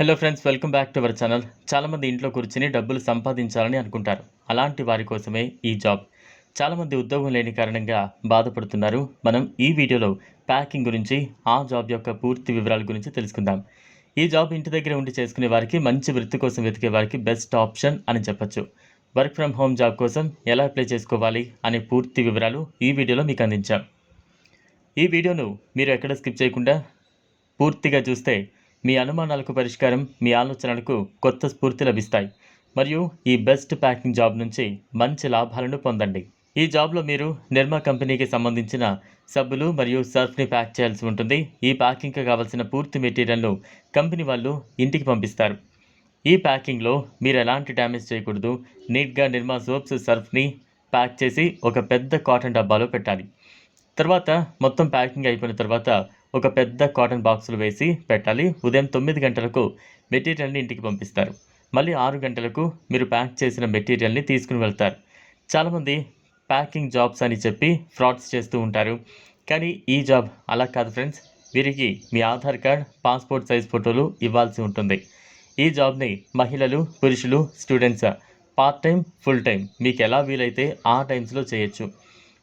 Hello friends welcome back to our channel చాలామంది ఇంట్లో కూర్చుని డబ్బులు సంపాదించాలని అనుకుంటారు. అలాంటి వారి కోసమే ఈ జాబ్ చాలామంది ఉద్యోగం లేని కారణంగా బాధపడుతున్నారు. మనం ఈ వీడియోలో ప్యాకింగ్ గురించి ఆ జాబ్ యొక్క పూర్తి వివరాల గురించి తెలుసుకుందాం. ఈ జాబ్ ఇంటి దగ్గర ఉండి చేసుకునే వారికి మంచి వృత్తి కోసం వెతికే వారికి బెస్ట్ ఆప్షన్ అని చెప్పొచ్చు. వర్క్ ఫ్రమ్ హోమ్ జాబ్ కోసం ఎలా అప్లై చేసుకోవాలి అనే పూర్తి వివరాలు ఈ వీడియోలో మీకు అందించాం. ఈ వీడియోను మీరు ఎక్కడ స్కిప్ చేయకుండా పూర్తిగా చూస్తే మీ అనుమానాలకు పరిష్కారం మీ ఆలోచనలకు కొత్త స్ఫూర్తి లభిస్తాయి. మరియు ఈ బెస్ట్ ప్యాకింగ్ జాబ్ నుంచి మంచి లాభాలను పొందండి. ఈ జాబ్లో మీరు నిర్మా కంపెనీకి సంబంధించిన సబ్బులు మరియు సర్ఫ్ని ప్యాక్ చేయాల్సి ఉంటుంది. ఈ ప్యాకింగ్కి కావాల్సిన పూర్తి మెటీరియల్ను కంపెనీ వాళ్ళు ఇంటికి పంపిస్తారు. ఈ ప్యాకింగ్లో మీరు ఎలాంటి డ్యామేజ్ చేయకూడదు. నీట్గా నిర్మా సోప్స్ సర్ఫ్ని ప్యాక్ చేసి ఒక పెద్ద కాటన్ డబ్బాలో పెట్టాలి. తర్వాత మొత్తం ప్యాకింగ్ అయిపోయిన తర్వాత ఒక పెద్ద కాటన్ బాక్సులు వేసి పెట్టాలి. ఉదయం తొమ్మిది గంటలకు మెటీరియల్ని ఇంటికి పంపిస్తారు. మళ్ళీ ఆరు గంటలకు మీరు ప్యాక్ చేసిన మెటీరియల్ని తీసుకుని వెళ్తారు. చాలామంది ప్యాకింగ్ జాబ్స్ అని చెప్పి ఫ్రాడ్స్ చేస్తూ ఉంటారు. కానీ ఈ జాబ్ అలా కాదు ఫ్రెండ్స్. వీరికి మీ ఆధార్ కార్డ్ పాస్పోర్ట్ సైజ్ ఫోటోలు ఇవ్వాల్సి ఉంటుంది. ఈ జాబ్ని మహిళలు పురుషులు students part time full time మీకు ఎలా వీలైతే ఆ టైమ్స్లో చేయొచ్చు.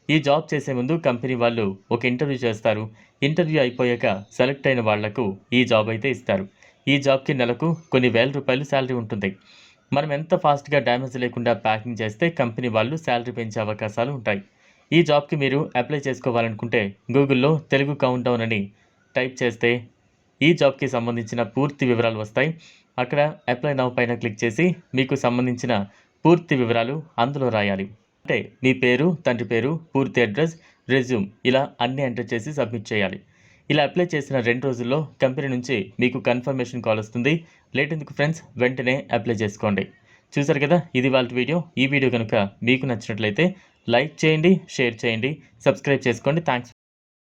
ఈ జాబ్ చేసే ముందు కంపెనీ వాళ్ళు ఒక ఇంటర్వ్యూ చేస్తారు. ఇంటర్వ్యూ అయిపోయాక సెలెక్ట్ అయిన వాళ్ళకు ఈ జాబ్ అయితే ఇస్తారు. ఈ జాబ్కి నెలకు కొన్ని వేల రూపాయలు శాలరీ ఉంటుంది. మనం ఎంత ఫాస్ట్గా డ్యామేజ్ లేకుండా ప్యాకింగ్ చేస్తే కంపెనీ వాళ్ళు శాలరీ పెంచే అవకాశాలు ఉంటాయి. ఈ జాబ్కి మీరు అప్లై చేసుకోవాలనుకుంటే గూగుల్లో తెలుగు కౌంట్ డౌన్ అని టైప్ చేస్తే ఈ జాబ్కి సంబంధించిన పూర్తి వివరాలు వస్తాయి. అక్కడ అప్లై నౌ పైన క్లిక్ చేసి మీకు సంబంధించిన పూర్తి వివరాలు అందులో రాయాలి. అంటే మీ పేరు తండ్రి పేరు పూర్తి అడ్రస్ రెజ్యూమ్ ఇలా అన్ని ఎంటర్ చేసి సబ్మిట్ చేయాలి. ఇలా అప్లై చేసిన రెండు రోజుల్లో కంపెనీ నుంచి మీకు కన్ఫర్మేషన్ కాల్ వస్తుంది. లేట్ ఎందుకు ఫ్రెండ్స్? వెంటనే అప్లై చేసుకోండి. చూసారు కదా ఇది వాళ్ళ వీడియో. ఈ వీడియో కనుక మీకు నచ్చినట్లయితే లైక్ చేయండి షేర్ చేయండి సబ్స్క్రైబ్ చేసుకోండి. థ్యాంక్స్